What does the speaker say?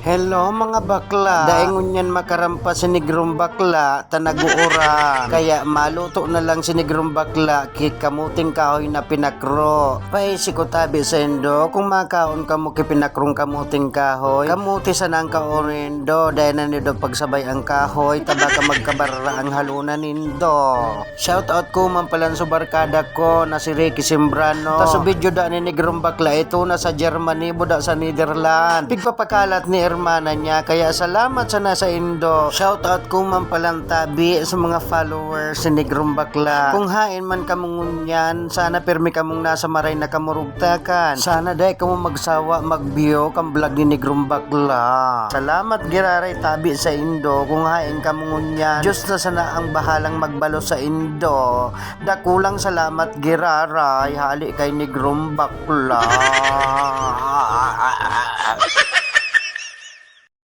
Hello mga bakla. Daingon yan makarampa si negrong bakla, tanaguura. Kaya maluto na lang si negrong bakla, kit kamuting kahoy na pinakro. Paisi ko tabi sa indo, kung makaon ka mo kipinakrong kamuting kahoy, kamuti sa nang kaorindo, dahil na nido pagsabay ang kahoy, taba ka magkabarra ang halunan nindo. Shout out ko man palan sa barkada ko na si Ricky Simbrano. Ta sa video da ni negrong bakla, ito na sa Germany, buda sa Netherlands. Pigpapakalat ni hermana niya, kaya salamat sa nasa Indo. Shout out ko man palang tabi sa mga followers si negrong bakla. Kung hain man kamong yan, sana permi kamong nasa maray na kamurugtakan. Sana dahil kamo magsawa, mag-view kang vlog ni negrong bakla. Salamat giraray tabi sa Indo, kung hain kamong yan. Diyos na sana ang bahalang magbalo sa Indo. Dakulang salamat giraray, hali kay negrong bakla.